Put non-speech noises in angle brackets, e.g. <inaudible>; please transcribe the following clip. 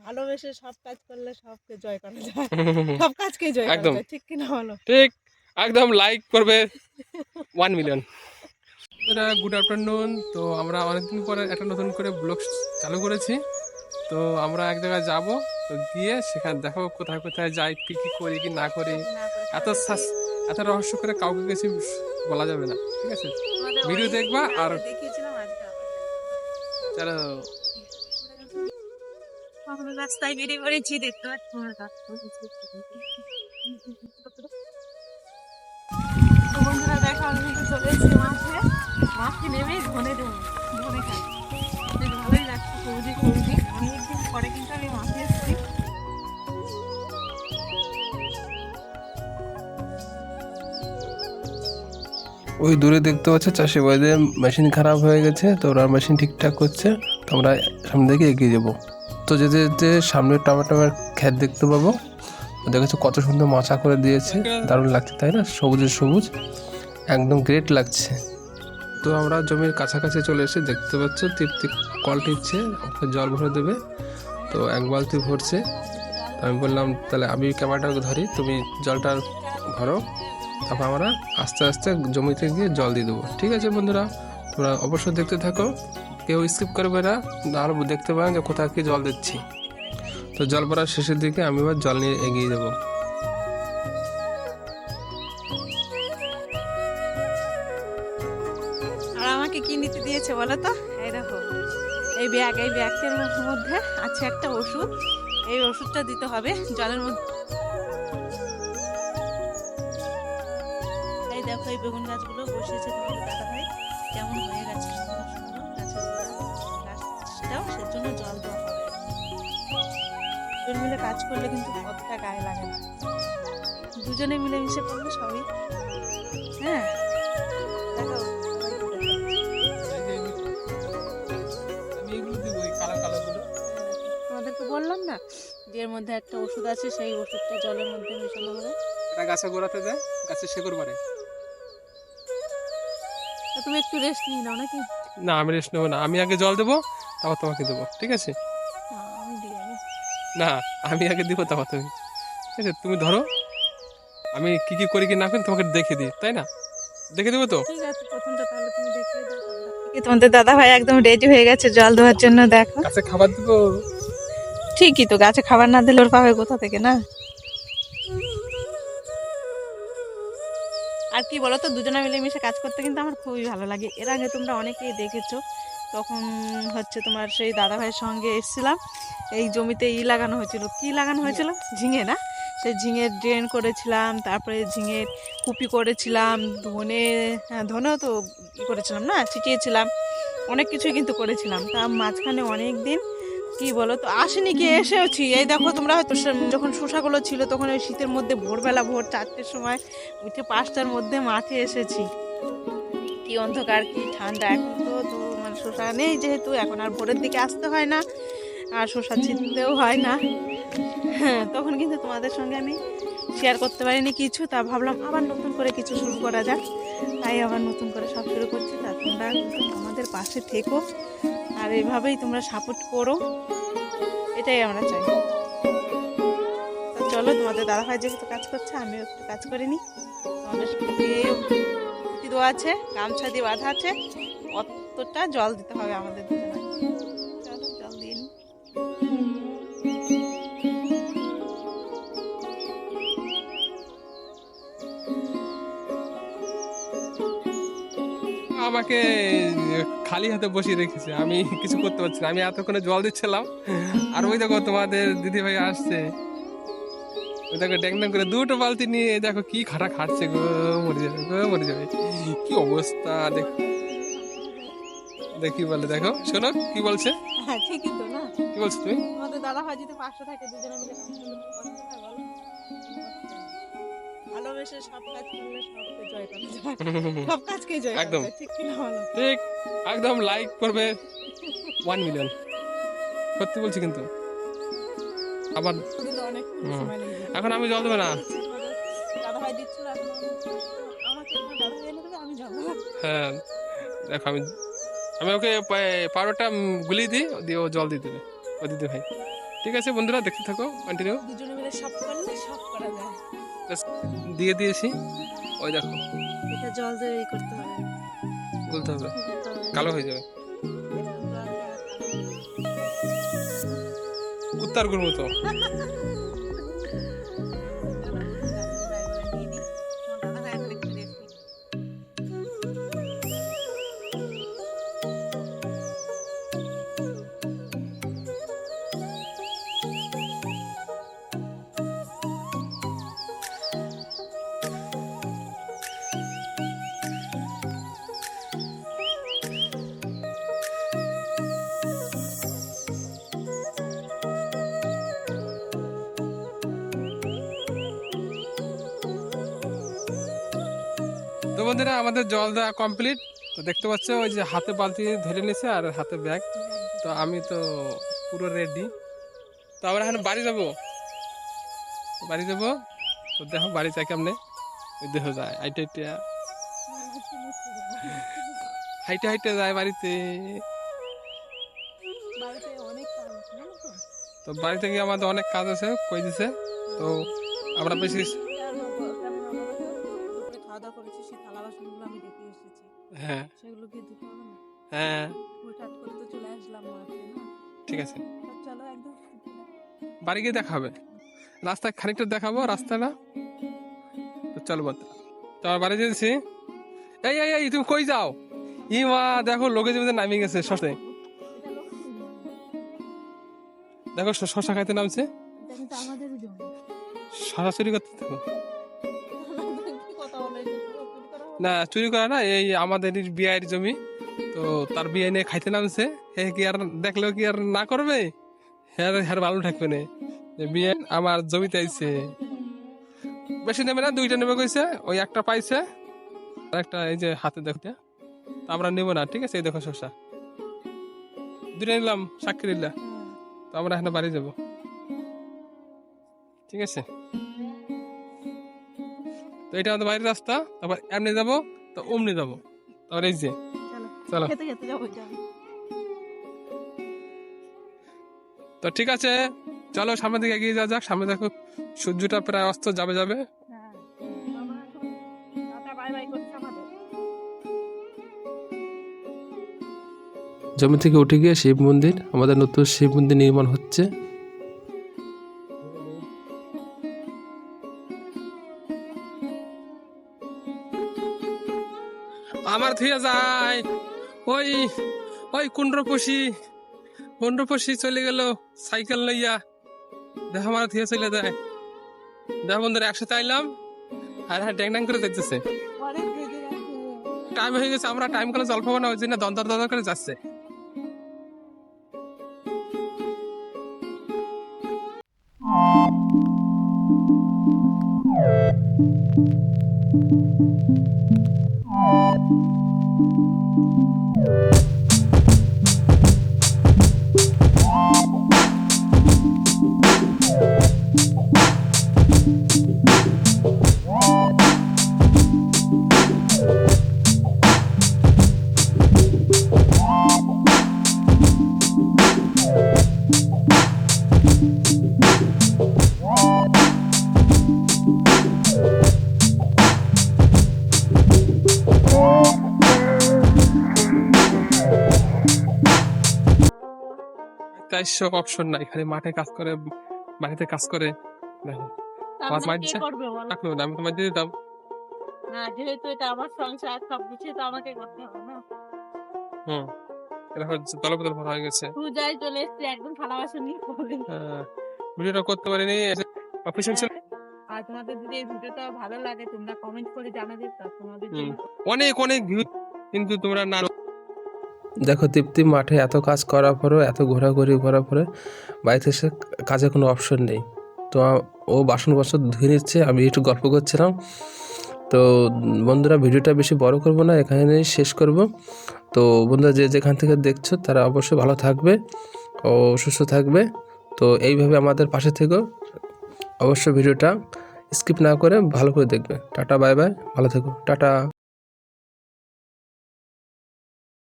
ভালোবেসে সব কাজ করলে সবকে জয় করা যায়। <laughs> সব কাজকে জয় করা একদম। ঠিক কিনা বলো? ঠিক একদম লাইক করবে ওয়ান মিলিয়ন গুড আফটারনুন তো আমরা অনেকদিন পরে একটা নতুন করে ব্লগ চালু করেছি। তো আমরা এক জায়গায় যাব তো গিয়ে সেখানে দেখো কোথায় কোথায় যাই কি কি করি কি না করি। এত এত রহস্য করে কাউকে কিছু বলা যাবে না ঠিক আছে? ভিডিও দেখবা আর- চলো। রাস্তায় বেরিয়ে পড়েছি দেখতে পাচ্ছি বন্ধুরা দেখো আমি চলে এসেছি মাঠে মাঠে নেমে দেবো ভালোই লাগছে অনেকদিন পরে কিন্তু আমি মাঠে এসেছি ওই দূরে দেখতে পাচ্ছ চাষি ভাইদের মেশিন খারাপ হয়ে গেছে, তো ওরা মেশিন ঠিকঠাক করছে, তো আমরা সামনে দিকে এগিয়ে যাব। তো যেতে যেতে সামনে টমেটোমের ক্ষেত দেখতে পাবো। দেখেছ কত সুন্দর মাচা করে দিয়েছে, দারুণ লাগছে, তাই না? সবুজের সবুজ, একদম গ্রেট লাগছে। তো আমরা জমির কাছাকাছি চলে এসে দেখতে পাচ্ছ, তৃপ্তি কল টিপছে, ওকে জল ভরে দেবে। তো এক বালতি ভরছে। আমি বললাম, তাহলে আমি ক্যামেরাটা ধরি, তুমি জলটা ভরো। তারপর আমরা আস্তে আস্তে জমিতে গিয়ে জল দিয়ে দেবো। ঠিক আছে বন্ধুরা, তোমরা অবশ্যই দেখতে থাকো। কেউ স্কিপ করবে না। আর দেখতে পারেন যে কোথায় কি জল দিচ্ছি। তো জল পড়ার শেষের দিকে আমি এবার জল নিয়ে এগিয়ে দেবো আর আমাকে কি নিতে দিয়েছে বলো তো? এই দেখো, এই ব্যাগ এই ব্যাগের মধ্যে আছে একটা ওষুধ। এই ওষুধটা দিতে হবে জলের মধ্যে। এই দেখো, এই বেগুন গাছগুলো তোমাদের দাদা ভাই কেমন হয়ে গেছে সুন্দর সুন্দর গাছটাও সেজন্য জল দেওয়া হবে। দুজন মিলে কাজ করলে কিন্তু কতটা গায়ে লাগে না। দুজনে মিলেমিশে করলে সবই। হ্যাঁ। তোমাদেরকে বললাম না যে এর মধ্যে একটা ওষুধ আছে, সেই ওষুধটা জলের মধ্যে মেশানো হবে। এটা গাছে গোড়াতে দেয় গাছের শেকড় তা তুমি একটু রেস্ট নিয়ে নাও নাকি? না আমি রেস্ট নেব না। আমি আগে জল দেবো তারপর তোমাকে দেবো ঠিক আছে? না, আমি আগে। না আমি আগে দিব তারপর তুমি। ঠিক আছে তুমি ধরো। আমি কি কি করি কি না করি তোমাকে দেখে দিই তাই না? দেখে দেবো তো? ঠিক আছে প্রথমটা তাহলে তুমি দেখিয়ে দাও তোমাদের দাদা ভাই একদম রেডি হয়ে গেছে জল দেওয়ার জন্য দেখো। গাছে খাবার দেবো? ঠিকই তো গাছে খাবার না দিলে ওর পাবে কোথা থেকে না? আর কি বলো তো দুজনে মিলে মিশে কাজ করতে কিন্তু আমার খুবই ভালো লাগে। এর আগে তোমরা অনেকেই দেখেছ, তখন হচ্ছে তোমার সেই দাদা ভাইয়ের সঙ্গে এসেছিলাম। এই জমিতে ই লাগানো হয়েছিল। কি লাগানো হয়েছিল? ঝিঙে না? সেই ঝিঙের ড্রেন করেছিলাম, তারপরে ঝিঙের কুপি করেছিলাম, ধনে হ্যাঁ ধনেও তো করেছিলাম না, ছিটিয়েছিলাম, অনেক কিছুই কিন্তু করেছিলাম। তা মাঝখানে অনেক দিন কি বলো তো? আসেনি কি? এসেওছি। এই দেখো, তোমরা হয়তো যখন শোষাগুলো ছিল, তখন ওই শীতের মধ্যে ভোরবেলা ভোর চারটের সময় উঠে পাঁচটার মধ্যে মাঠে এসেছি। কি অন্ধকার, কি ঠান্ডা। এখন তো তো মানে শোষা নেই যেহেতু, এখন আর ভোরের দিকে আসতে হয় না, আর শোষা ছিটতেও হয় না। হ্যাঁ তখন কিন্তু তোমাদের সঙ্গে আমি শেয়ার করতে পারিনি কিছু, তা ভাবলাম আবার নতুন করে কিছু শুরু করা যাক। তাই আবার নতুন করে সব শুরু করছি। তা তোমরা আমাদের পাশে থেকো। আর এভাবেই তোমরা সাপোর্ট করো। এটাই আমরা চাই। চলো, তোমাদের দাদাভাই যেহেতু কাজ করছে, আমিও একটু কাজ করিনি তোমাদের দেওয়া আছে, গামছা দিয়ে বাঁধা আছে। অতটা জল দিতে হবে আমাদের আমাকে খালি হাতে বসিয়ে রেখেছে। আমি কিছু করতে পারছি না। আমি এতক্ষণে জল দিচ্ছিলাম। আর ওই দেখো তোমাদের দিদি ভাই আসছে। ওই দেখো ড্যাং ড্যাং করে দুটো বালতি নিয়ে দেখো কি খাটা খাটছে গো মরে যাবে গো মরে যাবে। কি অবস্থা দেখ। দেখি বলে দেখো শোনো কি বলছে? হ্যাঁ ঠিকই তো না। কি বলছো তুমি? তোমাদের দাদা ভাই যদি পাশে থাকে দুজনে মিলে ভালোবেসে সব কাজ করলে সবকে জয় করা <laughs> সব কাজকে জয় একদম। ঠিক কিনা বলো? ঠিক একদম লাইক করবে ওয়ান মিলিয়ন সত্যি বলছি কিন্তু। আবার। এখন আমি জল দেবো না। হ্যাঁ দেখো আমি আমি ওকে পাউডারটা গুলিয়ে দিই দিয়ে ও জল দিয়ে দেবে। ও দিদি ভাই। ঠিক আছে বন্ধুরা দেখতে থাকো কন্টিনিউ দুজনে মিলে সব করলে সব করা যায়। দিয়ে দিয়েছি। ওই দেখো। এটা জল দিয়ে করতে হবে। বলতে হবে। কালো হয়ে যাবে। উত্তর গুড় মতো। <laughs> বন্ধুরা আমাদের জল দেওয়া কমপ্লিট তো দেখতে পাচ্ছ ওই যে হাতে বালতি ধরে নিয়েছে আর হাতে ব্যাগ তো আমি তো পুরো রেডি তো আমরা এখন বাড়ি যাব। বাড়ি যাব? তো দেখো বাড়ি চাই কেমনে? ওই দেহ যায় আইটা আইটা হাইটে হাইটে যায় বাড়িতে। বাড়িতে তো? তো বাড়ি থেকে আমাদের অনেক কাজ আছে কই দিছে? তো আমরা বেশি বাসনগুলো আমি রেখে এসেছি। হ্যাঁ। সেগুলো কি হবে না? হ্যাঁ। হুটহাট করে তো চলে আসলাম মাঠে না? ঠিক আছে। চলো একদম বাড়ি গিয়ে দেখা হবে। রাস্তায় খানিকটা দেখাবো রাস্তাটা তো চলো বন্ধু। তো বাড়ি যেতেছি। এই এই এই তুমি কই যাও? ই মা দেখো লোকে জমিতে নামিয়ে গেছে শশে দেখো শশা খাইতে নামছে। চুরি করতে থাকো। না, চুরি করা না, এই আমাদের বিয়ের জমি। তো তার বিয়ে নিয়ে খাইতে নামছে। হে কি আর দেখলেও কি আর না করবে? হ্যাঁ হ্যাঁ ভালো থাকবে না। বিয়ে আমার জমিতে আইছে। বেশি নেবে না, দুইটা নেবে কইছে, ওই একটা পাইছে। আর একটা এই যে হাতে দেখতে আমরা নেব না, ঠিক আছে? এই দেখো শসা। দুইটা নিলাম, সাক্ষী নিলাম তো আমরা এখানে বাড়ি যাব। ঠিক আছে? তো এটা আমাদের বাড়ির রাস্তা তারপর এমনি যাব তো অমনি যাব। তারপর এই যে চলো তো ঠিক আছে চলো সামনের দিকে এগিয়ে যাওয়া যাক। সামনে দেখো সূর্যটা প্রায় অস্ত যাবে যাবে। হ্যাঁ বাবা এখন টাটা বাই বাই করছে আমাদের। জমি থেকে উঠে গিয়ে শিব মন্দির আমাদের নতুন শিব মন্দির নির্মাণ হচ্ছে। আমার থুয়ে যায়। ওই ওই কুন্ড্রপশি কুন্ড্রপশি চলে গেল সাইকেল লইয়া। দেখো আমার থুয়ে চলে যায়। দেখো বন্ধুরা একসাথে আইলাম, আর হ্যাঁ ড্যাং করে দেখতেছে টাইম হয়ে গেছে, আমরা টাইম করে জল পাবো না, ওই জন্য দন্তর দন্তর করে যাচ্ছে। তাই thank you অপশন নাই খালি মাঠে কাজ করে বাড়িতে কাজ করে। দেখো করবে বলো? রাখল না আমি তোমার দিয়ে দিতাম না যেহেতু এটা আমার সংসার সব কিছু তো আমাকে করতে হবে না। হুম ভরা হয়ে গেছে। তুই চলে এসছি একদম থালা বাসন নিয়ে করবে ভিডিওটা করতে পারিনি অফিসিয়াল ছিল আর তোমাদের যদি এই ভিডিওটা ভালো লাগে তোমরা কমেন্ট করে জানাবে তোমাদের অনেক অনেক ভিউ কিন্তু তোমরা না দেখো তৃপ্তি মাঠে এত কাজ করার পরেও, এত ঘোরাঘুরি করার পরে বাড়িতে এসে কাজে কোনো অপশন নেই। তো ও বাসন বাসন ধুয়ে নিচ্ছে, আমি একটু গল্প করছিলাম। তো বন্ধুরা ভিডিওটা বেশি বড় করব না এখানে শেষ করব। তো বন্ধুরা যে যেখান থেকে দেখছ, তারা অবশ্যই ভালো থাকবে ও সুস্থ থাকবে। তো এইভাবে আমাদের পাশে থেকেও অবশ্যই ভিডিওটা স্কিপ না করে ভালো করে দেখবে। টাটা, বাই বাই, ভালো থেকো। টাটা।